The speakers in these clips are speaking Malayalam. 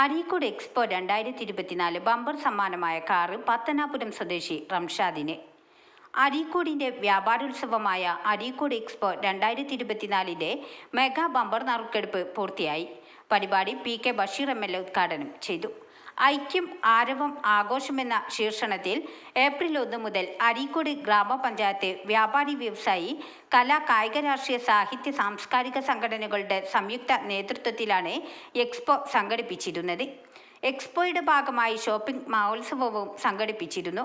അരീക്കോട് എക്സ്പോ രണ്ടായിരത്തി ഇരുപത്തിനാല് ബമ്പർ സമ്മാനമായ കാറ് പത്തനാപുരം സ്വദേശി റംഷാദിന്. അരീക്കോടിന്റെ വ്യാപാരോത്സവമായ അരീക്കോട് എക്സ്പോ രണ്ടായിരത്തി ഇരുപത്തിനാലിന്റെ മെഗാ ബമ്പർ നറുക്കെടുപ്പ് പൂർത്തിയായി. പരിപാടി P K Basheer M L ഉദ്ഘാടനം ചെയ്തു. ഐക്യം ആരവം ആഘോഷമെന്ന ശീർഷണത്തിൽ ഏപ്രിൽ ഒന്ന് മുതൽ അരീക്കോട് ഗ്രാമപഞ്ചായത്ത് വ്യാപാരി വ്യവസായി കലാ കായിക രാഷ്ട്രീയ സാഹിത്യ സാംസ്കാരിക സംഘടനകളുടെ സംയുക്ത നേതൃത്വത്തിലാണ് എക്സ്പോ സംഘടിപ്പിച്ചിരുന്നത്. എക്സ്പോയുടെ ഭാഗമായി ഷോപ്പിംഗ് മഹോത്സവവും സംഘടിപ്പിച്ചിരുന്നു.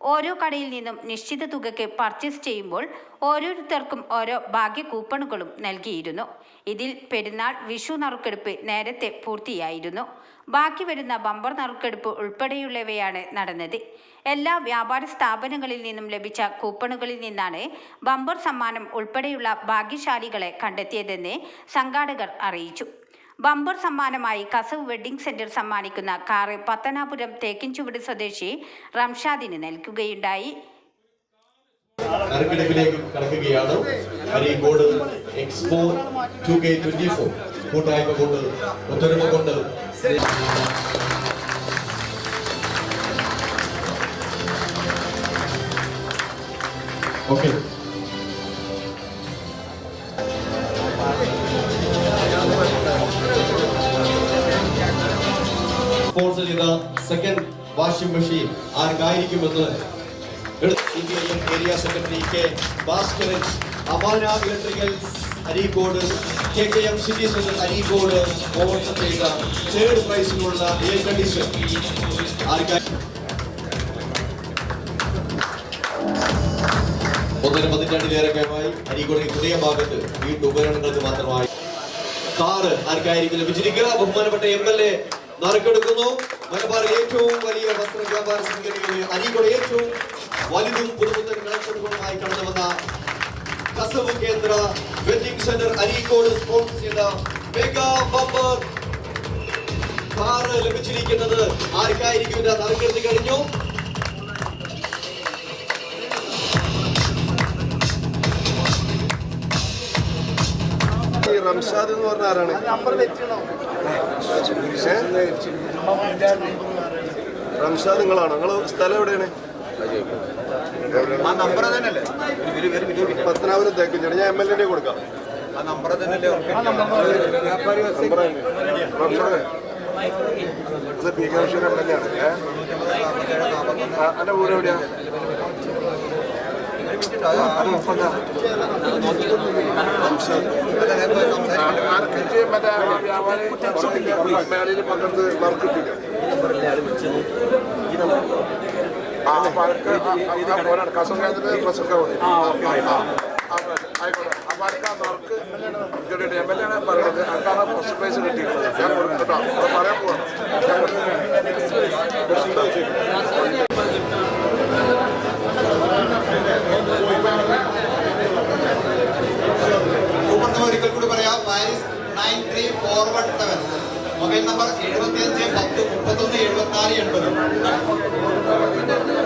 ഓരോ കടയിൽ നിന്നും നിശ്ചിത തുകയ്ക്ക് പർച്ചേസ് ചെയ്യുമ്പോൾ ഓരോരുത്തർക്കും ഓരോ ഭാഗ്യ കൂപ്പണുകളും നൽകിയിരുന്നു. ഇതിൽ പെരുന്നാൾ വിഷു നറുക്കെടുപ്പ് നേരത്തെ പൂർത്തിയായിരുന്നു. ബാക്കി വരുന്ന ബമ്പർ നറുക്കെടുപ്പ് ഉൾപ്പെടെയുള്ളവയാണ് നടന്നത്. എല്ലാ വ്യാപാര സ്ഥാപനങ്ങളിൽ നിന്നും ലഭിച്ച കൂപ്പണുകളിൽ നിന്നാണ് ബമ്പർ സമ്മാനം ഉൾപ്പെടെയുള്ള ഭാഗ്യശാലികളെ കണ്ടെത്തിയതെന്ന് സംഘാടകർ അറിയിച്ചു. ബമ്പർ സമ്മാനമായി കസവ് വെഡ്ഡിംഗ് സെന്റർ സമ്മാനിക്കുന്ന കാറ് പത്തനാപുരം തേക്കിൻചുവട് സ്വദേശി റംഷാദിന് നൽകുകയുണ്ടായി. നറുക്കെടുപ്പിലേക്ക് expo second washing machine ആർക്കായിരിക്കുമെന്ന്? Area secretary K Bhaskaran Amana electricals Areekode K K M city centre Areekode sponsor ചെയ്ത തേർഡ് പ്രൈസിനുള്ള എയർ കണ്ടീഷൻ ഒന്നര പതിറ്റാണ്ടിലേറെക്കായി പുതിയ ഭാഗത്ത് വീട്ടുപകരണങ്ങൾക്ക് മാത്രമായി. കാറ് ആർക്കായിരിക്കും ലഭിച്ചിരിക്കുക? ബഹുമാനപ്പെട്ട എം എൽ എ നറുക്കെടുക്കുന്നു. മലബാർ ഏറ്റവും വലിയ വസ്ത്ര വ്യാപാര ശൃംഖലകളിൽ അരീക്കോട് ഏറ്റവും വലുതും പുതുപുത്തൻ കളക്ഷനുകളുമായി കടന്നു വന്ന കസവ് കേന്ദ്ര വെഡിംഗ് സെന്റർ അരീക്കോട് സ്പോൺസർ ചെയ്ത മെഗാ ബമ്പർ കാറ് ലഭിച്ചിരിക്കുന്നത് ആർക്കായിരിക്കും? നറുക്കെടുത്ത് കഴിഞ്ഞു. റംഷാദ് എന്ന് പറഞ്ഞ ആരാണ്? റംഷാദ് നിങ്ങളാണോ? നിങ്ങൾ സ്ഥലം എവിടെയാണ്? ആ നമ്പർ തന്നെയല്ലേ? പത്തനാപുരം തേക്കുഞ്ഞാണ് ഞാൻ എം എൽ എന്റെ കൊടുക്കാം. എം എൽ എ ആണ് എന്റെ വീട് ആ, മുപ്പതാ. റംഷാദ്. ആർക്കിച്ച് മറ്റേ വ്യാപാരി മേളയിൽ പങ്കെടുത്ത് നറുക്കിട്ടില്ല ആ അതൊക്കെ പോരാണ് കസം കേന്ദ്രത്തിൽ പ്രസംഗം ആയിക്കോട്ടെ അപ്പൊ അതൊക്കെ നറുക്ക് കിട്ടിയിട്ട് എം എൽ എ ആണ് പറയുന്നത് അതൊക്കെയാണ് ഫസ്റ്റ് പ്രൈസ് കിട്ടിയിട്ടുള്ളത് ഞാൻ അത് പറയാൻ പോവാണ് കൂപ്പൺ നമ്പർ ഒരിക്കൽ കൂടി പറയാം Paris nine three four one seven mobile number എഴുപത്തി അഞ്ച് പത്ത് മുപ്പത്തൊന്ന് എഴുപത്തി നാല് എൺപത്.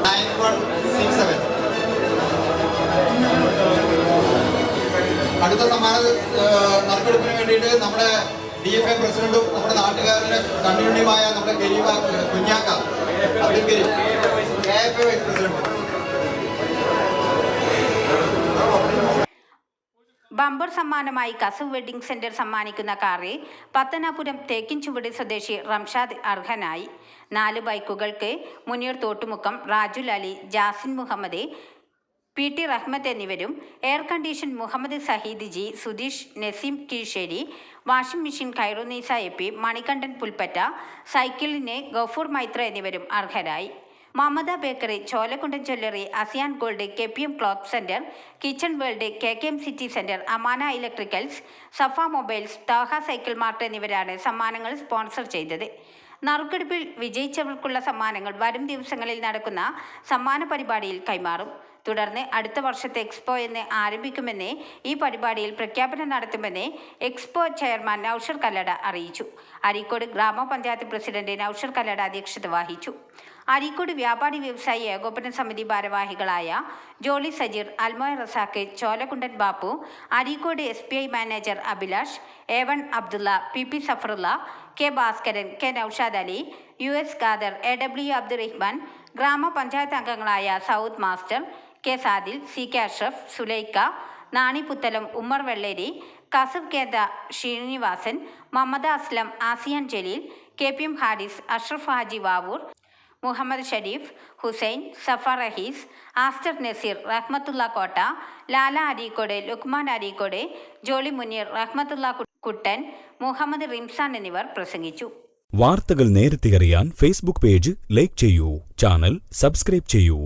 നയൻ വൺ സിക്സ് സെവൻ അടുത്ത സമ്മാന നറുക്കെടുപ്പിന് വേണ്ടിയിട്ട് നമ്മുടെ ഡി എഫ് എ പ്രസിഡന്റും നമ്മുടെ നാട്ടുകാരുടെ കണ്ണിനുണ്ണിയുമായ നമ്മുടെ ഗരീബ കുഞ്ഞാക്ക Abdul Gareeb K F A vice president bumper സമ്മാനമായി കസവ് വെഡിംഗ് സെന്റർ സമ്മാനിക്കുന്ന കാറിൽ പത്തനാപുരം തേക്കിൻചുവട് സ്വദേശി റംഷാദ് അർഹനായി. നാല് ബൈക്കുകൾക്ക് മുനീർ തോട്ടുമുക്കം റാജുൽ അലി ജാസിൻ മുഹമ്മദ് പി ടി റഹ്മത്ത് എന്നിവരും air condition Muhammad Saheed G Sudheesh Naseem Keezhissery washing machine Khairunisa A P Manikandan Pulpatta സൈക്കിളിന് ഗഫൂർ മൈത്ര എന്നിവരും അർഹരായി. Mamata bakery Cholakkundan jewellery Asiyan gold K P M cloth centre kitchen world K K M city centre Amana electricals Safa mobiles Thaha cycle mart എന്നിവരാണ് സമ്മാനങ്ങൾ സ്പോൺസർ ചെയ്തത്. നറുക്കെടുപ്പിൽ വിജയിച്ചവർക്കുള്ള സമ്മാനങ്ങൾ വരും ദിവസങ്ങളിൽ നടക്കുന്ന സമ്മാന പരിപാടിയിൽ കൈമാറും. തുടർന്ന് അടുത്ത വർഷത്തെ എക്സ്പോ എന്ന് ആരംഭിക്കുമെന്ന് ഈ പരിപാടിയിൽ പ്രഖ്യാപനം നടത്തുമെന്ന് എക്സ്പോ ചെയർമാൻ നൌഷർ കല്ലട അറിയിച്ചു. അരീക്കോട് ഗ്രാമപഞ്ചായത്ത് പ്രസിഡന്റ് നൌഷർ കല്ലട അധ്യക്ഷത വഹിച്ചു. അരീക്കോട് വ്യാപാരി വ്യവസായി ഏകോപന സമിതി ഭാരവാഹികളായ Jolly Sajir Almoya Razak Cholakkundan Bappu Areekode S B I manager Abhilash A one Abdulla P P Safarulla K Bhaskaran K Naushad Ali U S Khader A W Abdurahman gramapanchayat അംഗങ്ങളായ Saud master K Sadil C K Ashraf Sulaikha Naniputhalam Ummer Velleri Kasab കേദ Srinivasan Mamata Aslam Asiyan Jaleel K P M Haris Ashraf Haji Vavoor Muhammad Sharif Hussain Safa Raees Aster Naseer Rahmathulla Kotta Lala Areekode Luqman Areekode Jolly Muneer Rahmatullah കുട്ടൻ മുഹമ്മദ് റിംസാൻ എന്നിവർ പ്രസംഗിച്ചു. വാർത്തകൾ നേരത്തെ അറിയാൻ ഫേസ്ബുക്ക് പേജ് ലൈക്ക് ചെയ്യൂ ചാനൽ സബ്സ്ക്രൈബ് ചെയ്യൂ.